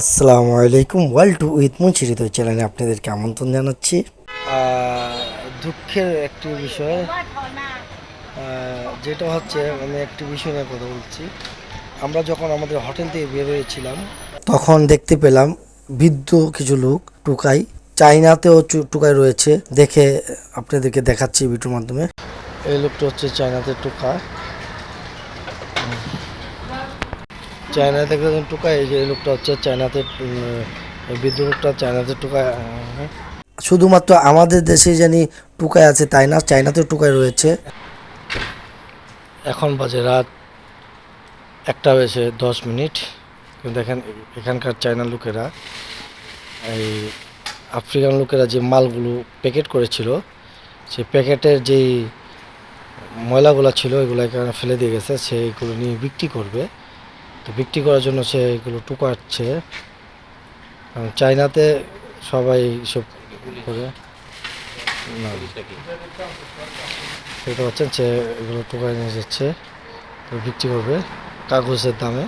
আসসালামু আলাইকুম world to with মুন্সিরিত চ্যানেলে আপনাদেরকে আমন্ত্রণ জানাচ্ছি। দুঃখের একটি বিষয়। যেটা হচ্ছে আমি একটি বিষয় নিয়ে কথা বলছি। আমরা যখন আমাদের হোটেল থেকে বের হয়েছিলাম তখন দেখতে পেলাম বৃদ্ধ কিছু লোক টুকাই চাইনাতেও টুকাই রয়েছে। দেখে আপনাদেরকে দেখাচ্ছি ভিডিওর মাধ্যমে। এই লোকটা হচ্ছে চায়নাতে টুকা। চায়না থেকে যখন এই যে লোকটা হচ্ছে চায়নাতে লোকটা চায়নাতে টুকায় শুধুমাত্র আমাদের দেশে জানি টুকায় আছে তাই না? চায়নাতে টুকায় রয়েছে। এখন বাজে রাত একটা বেজে দশ মিনিট। কিন্তু দেখেন এখানকার চায়না লোকেরা এই আফ্রিকান লোকেরা যে মালগুলো প্যাকেট করেছিল সেই প্যাকেটের যেই ময়লাগুলো ছিল এগুলো এখানে ফেলে দিয়ে গেছে সে এগুলো নিয়ে বিক্রি করবে। তো বিক্রি করার জন্য সে এগুলো টুকাচ্ছে। চায়নাতে সবাই সব করে। সেটা পাচ্ছেন সে এগুলো টুকায় নিয়ে যাচ্ছে। বিক্রি করবে কাগজের দামে।